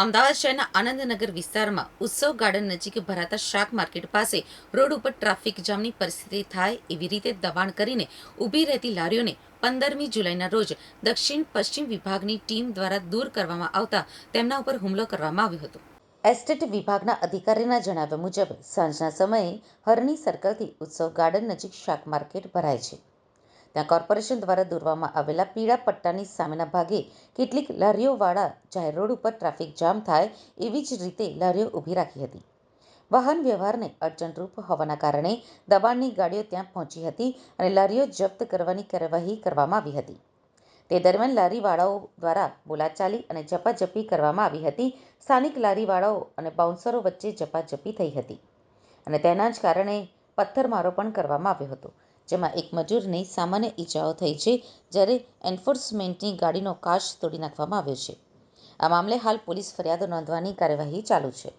અમદાવાદ શહેરના આનંદનગર વિસ્તારમાં ઉત્સવ ગાર્ડન નજીક ભરાતા શાક માર્કેટ પાસે રોડ ઉપર ટ્રાફિક જામની પરિસ્થિતિ થાય એવી રીતે દબાણ કરીને ઊભી રહેતી લારીઓને પંદરમી જુલાઈના રોજ દક્ષિણ પશ્ચિમ વિભાગની ટીમ દ્વારા દૂર કરવામાં આવતા તેમના ઉપર હુમલો કરવામાં આવ્યો હતો. એસ્ટેટ વિભાગના અધિકારીના જણાવ્યા મુજબ સાંજના સમયે હરણી સર્કલથી ઉત્સવ ગાર્ડન નજીક શાક માર્કેટ ભરાય છે. ત્યાં કોર્પોરેશન દ્વારા દોરવામાં આવેલા પીળા પટ્ટાની સામેના ભાગે કેટલીક લારીઓવાળા જાહેર રોડ ઉપર ટ્રાફિક જામ થાય એવી જ રીતે લારીઓ ઊભી રાખી હતી. વાહન વ્યવહારને અડચણરૂપ હોવાના કારણે દબાણની ગાડીઓ ત્યાં પહોંચી હતી અને લારીઓ જપ્ત કરવાની કાર્યવાહી કરવામાં આવી હતી. તે દરમિયાન લારીવાળાઓ દ્વારા બોલાચાલી અને ઝપાઝપી કરવામાં આવી હતી. સ્થાનિક લારીવાળાઓ અને બાઉન્સરો વચ્ચે ઝપાઝપી થઈ હતી અને તેના જ કારણે પથ્થરમારો પણ કરવામાં આવ્યો હતો. જેમાં એક મજૂરને સામાન્ય ઈજાઓ થઈ છે, જ્યારે એન્ફોર્સમેન્ટની ગાડીનો કાચ તોડી નાખવામાં આવ્યો છે. આ મામલે હાલ પોલીસ ફરિયાદ નોંધવાની કાર્યવાહી ચાલુ છે.